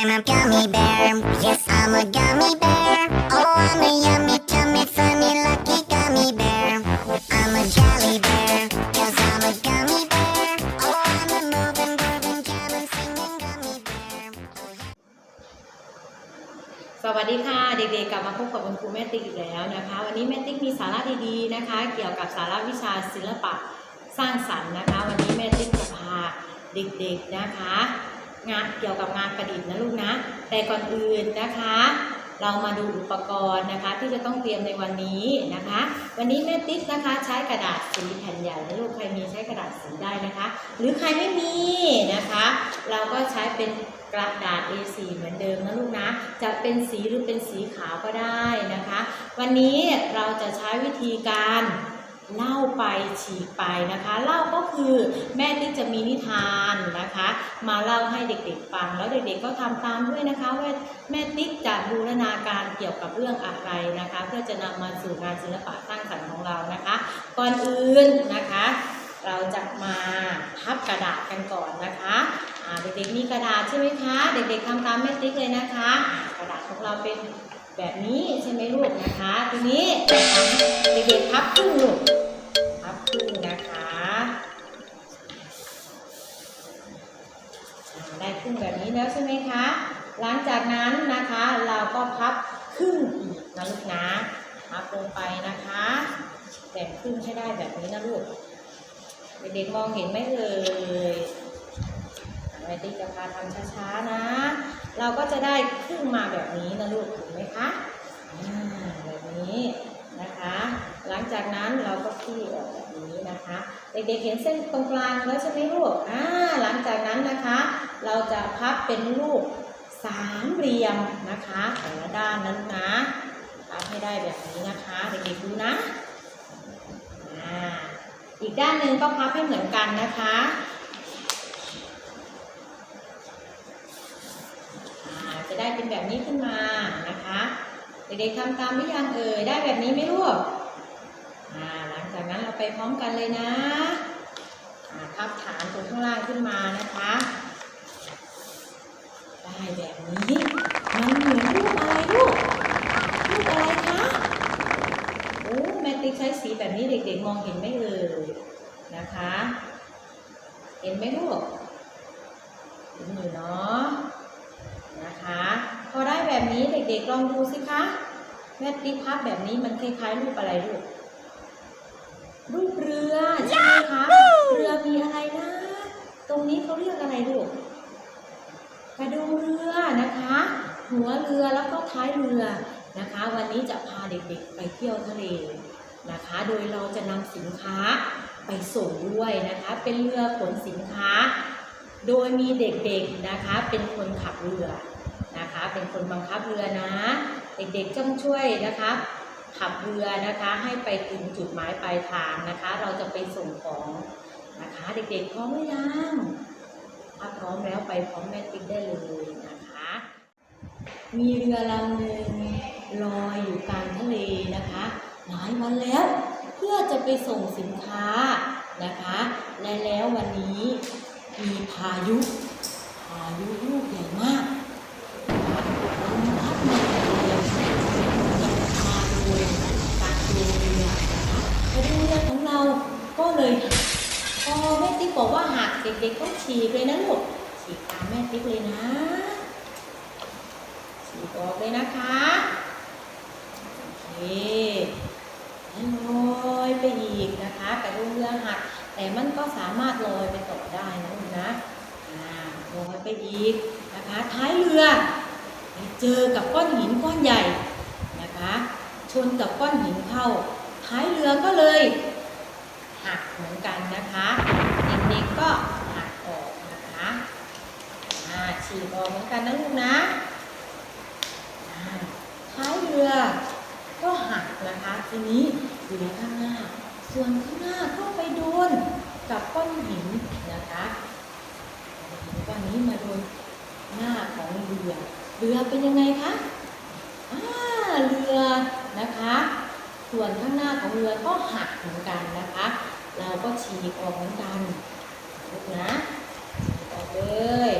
I'm a gummy bear. Yes, I'm a gummy bear. Oh, I'm a yummy, tummy, funny, lucky gummy bear. I'm a jelly bear, cause I'm a gummy bear. Oh, I'm a moving, grooving, jamming, singing gummy bear. Oh, yeah. สวัสดีค่ะเด็กๆกลับมาพบกับคุณครูแม่ติ๊กอีกแล้วนะคะ วันนี้แม่ติ๊กมีสาระดีๆนะคะ เกี่ยวกับสาระวิชาศิลปะสร้างสรรค์นะคะ วันนี้แม่ติ๊กจะพาเด็กๆนะคะ งานเกี่ยวกับงานประดิษฐ์นะลูกนะ แต่ก่อนอื่นนะคะ เรามาดูอุปกรณ์นะคะ ที่จะต้องเตรียมในวันนี้นะคะ วันนี้แม่ติ๊กนะคะใช้กระดาษสีแผ่นใหญ่นะลูกใครมีใช้กระดาษสีได้นะคะ หรือใครไม่มีนะคะ เราก็ใช้เป็นกระดาษ A4 เหมือนเดิมนะลูกนะ จะเป็นสีหรือเป็นสีขาวก็ได้นะคะ วันนี้เราจะใช้วิธีการเล่าไปฉีกไปนะคะ เล่าก็คือแม่ติ๊กจะมีนิทานนะคะ มาเล่าให้เด็กๆฟัง แล้วเด็กๆก็ทำตามด้วยนะคะว่าแม่ติ๊กจะบูรณาการเกี่ยวกับเรื่องอะไรนะคะ เพื่อจะนำมาสู่งานศิลปะสร้างสรรค์ของเรานะคะ ก่อนอื่นนะคะ เราจะมาพับกระดาษกันก่อนนะคะเด็กๆมีกระดาษใช่ไหมคะ เด็กๆทำตามแม่ติ๊กเลยนะคะ กระดาษของเราเป็นแบบนี้ใช่ไหมลูกนะคะ ทีนี้เด็กๆพับครึ่งลูก รึ่งแบบนี้แล้วใช่ไหมคะ หลังจากนั้นนะคะเราก็พับครึ่งอีกนะลูกนะพับลงไปนะคะแบ่งครึ่งให้ได้แบบนี้นะลูกเด็กๆมองเห็นไหมเอ่ยแม่ติ๊กจะพาทำช้าๆนะ เราก็จะได้ครึ่งมาแบบนี้นะลูกเห็นไหมคะแบบนี้ นะคะ หลังจากนั้นเราก็คลี่ออกแบบนี้นะคะ เด็กๆเห็นเส้นตรงกลางแล้วใช่ไหมลูกอ่าหลังจากนั้นนะคะ เราจะพับเป็นรูปสามเหลี่ยมนะคะแต่ละด้านนั้นนะพับให้ได้แบบนี้นะคะเด็กๆดูนะอ่าอีกด้านหนึ่งก็พับให้เหมือนกันนะคะอ่าจะได้เป็นแบบนี้ขึ้นมานะคะ เด็กๆทำตามหรือยังเอ่ยได้แบบนี้ไหมลูกหลังจากนั้นเราไปพร้อมกันเลยนะพับฐานตรงข้างล่างขึ้นมานะคะ ได้แบบนี้มันเหมือนรูปอะไรลูกรูปอะไรคะโอ้แมตติกใช้สีแบบนี้เด็กๆมองเห็นไหมเอ่ยนะคะ เห็นไหมลูกเห็นอยู่เนาะนะคะ พอได้แบบนี้เด็กๆลองดูสิคะแมตติกภาพแบบนี้มันคล้ายๆรูปอะไรลูกรูปเรือใช่ไหมคะเรือมีอะไรนะ ตรงนี้เขาเรียกอะไรลูกกระดูเรือนะคะ หัวเรือแล้วก็ท้ายเรือนะคะ วันนี้จะพาเด็กๆไปเที่ยวทะเลนะคะ โดยเราจะนำสินค้าไปส่งด้วยนะคะ เป็นเรือขนสินค้า โดยมีเด็กๆนะคะ เป็นคนขับเรือนะคะ เป็นคนบังคับเรือนะ เด็กๆต้องช่วยนะคะขับเรือนะคะให้ไปถึงจุดหมายปลายทางนะคะ เราจะไปส่งของนะคะ เด็กๆพร้อมหรือยังถ้าพร้อมแล้วไปพร้อมแม่ติ๊กได้เลยนะคะ มีเรือลำหนึ่งลอยอยู่กลางทะเลนะคะ หลายวันแล้วเพื่อจะไปส่งสินค้านะคะ และแล้ววันนี้มีพายุพายุลูกใหญ่มาก การเดินเรือนะคะกระดูเรือของเราก็เลยพอแม่ติ๊กบอกว่าหักเด็กๆต้องฉีกเลยนะลูกฉีกตามแม่ติ๊กเลยนะฉีกออกเลยนะคะโอเคลอยไปอีกนะคะกระดูกเรือหักแต่มันก็สามารถลอยไปต่อได้นะลูกนะลอยไปอีกนะคะ ท้ายเรือ เจอกับก้อนหินก้อนใหญ่นะคะ ชนกับก้อนหินเข้า ท้ายเรือก็เลยหักเหมือนกันนะคะเด็กๆก็หักออกนะคะฉีกออกเหมือนกันนะลูกนะท้ายเรือก็หักนะคะทีนี้เหลือข้างหน้า ส่วนข้างหน้าก็ไปโดนกับก้อนหินนะคะหินก้อนนี้มาโดนหน้าของเรือ เรือเป็นยังไงคะอ่าเรือนะคะ ส่วนข้างหน้าของเรือก็หักเหมือนกันนะคะ เราก็ฉีกออกเหมือนกันลูกนะฉีกออกเลย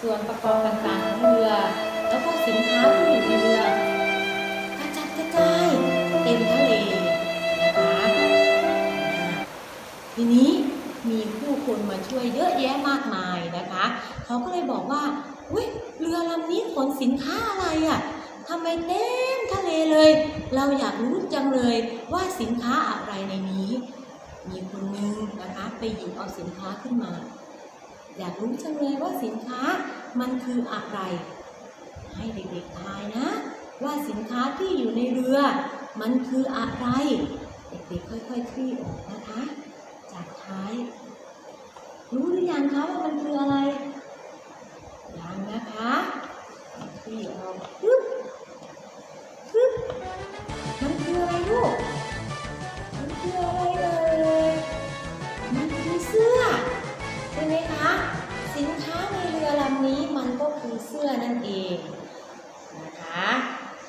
ส่วนประกอบต่างๆของเรือ แล้วก็สินค้าที่อยู่ในเรือกระจัดกระจายเต็มทะเลนะคะอ่าทีนี้ คนมาช่วยเยอะแยะมากมายนะคะเขาก็เลยบอกว่าอุ้ยเรือลำนี้ขนสินค้าอะไรอะ่ะทำไมเต็มทะเลเลย เราอยากรู้จังเลยว่าสินค้าอะไรในนี้ มีคนนึงนะคะไปหยิบเอาสินค้าขึ้นมา อยากรู้จังเลยว่าสินค้ามันคืออะไร ให้เด็กๆทายนะ ว่าสินค้าที่อยู่ในเรือ มันคืออะไร เด็กๆค่อยๆคลี่ออกนะคะ จากท้าย รู้หรือยังคะว่ามันคืออะไรยังนะคะคลี่ออกปึ๊บปึ๊บมันคืออะไรลูก มันคืออะไรเอ่ยมันคือเสื้อใช่ไหมคะ สินค้าในเรือลำนี้มันก็คือเสื้อนั่นเองนะคะ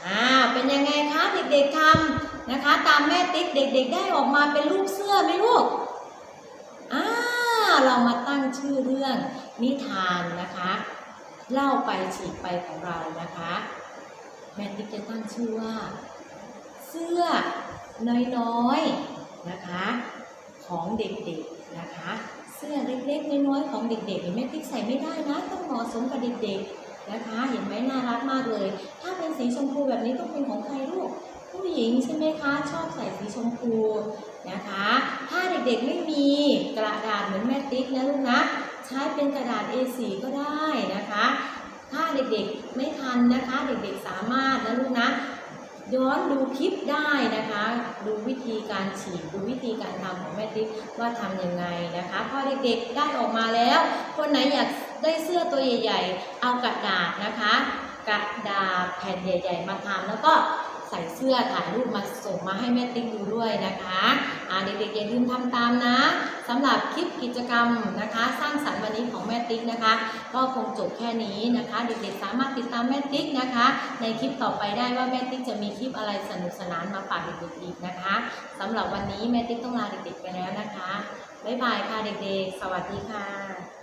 อ่าเป็นยังไงคะเด็กๆทำนะคะ ตามแม่ติ๊กเด็ก ๆ ได้ออกมาเป็นรูปเสื้อไหมลูก เรามาตั้งชื่อเรื่องนิทานนะคะเล่าไปฉีกไปของเรานะคะแม่ติ๊กจะตั้งชื่อว่า เสื้อน้อยๆนะคะของเด็กๆนะคะ เสื้อเล็กๆน้อยๆของเด็กๆเห็นไหมติ๊กใส่ไม่ได้นะต้องเหมาะสมกับเด็กๆนะคะ เห็นไหมน่ารักมากเลย ถ้าเป็นสีชมพูแบบนี้ต้องเป็นของใครลูกผู้หญิงใช่ไหมคะ ชอบใส่สีชมพู นะคะ ถ้าเด็กๆไม่มีกระดาษเหมือนแม่ติ๊กนะลูกนะ ใช้เป็นกระดาษ A4 ก็ได้นะคะ ถ้าเด็กๆไม่ทันนะคะ เด็กๆสามารถนะลูกนะ ย้อนดูคลิปได้นะคะ ดูวิธีการฉีกดูวิธีการทำของแม่ติ๊กว่าทำยังไงนะคะพอเด็กๆได้ออกมาแล้ว คนไหนอยากได้เสื้อตัวใหญ่ ๆ เอากระดาษนะคะ กระดาษแผ่นใหญ่ ๆ มาทำแล้วก็ ใส่เสื้อถ่ายรูปมาส่งมาให้แม่ติ๊กดูด้วยนะคะอ่าเด็กๆอย่าลืมทำตามนะสำหรับคลิปกิจกรรมนะคะ สร้างสรรค์วันนี้ของแม่ติ๊กนะคะ ก็คงจบแค่นี้นะคะ เด็กๆสามารถติดตามแม่ติ๊กนะคะ ในคลิปต่อไปได้ว่าแม่ติ๊กจะมีคลิปอะไรสนุกสนานมาฝากเด็กๆอีกนะคะสำหรับวันนี้แม่ติ๊กต้องลาเด็กๆไปแล้วนะคะบ๊ายบายค่ะเด็กๆ สวัสดีค่ะ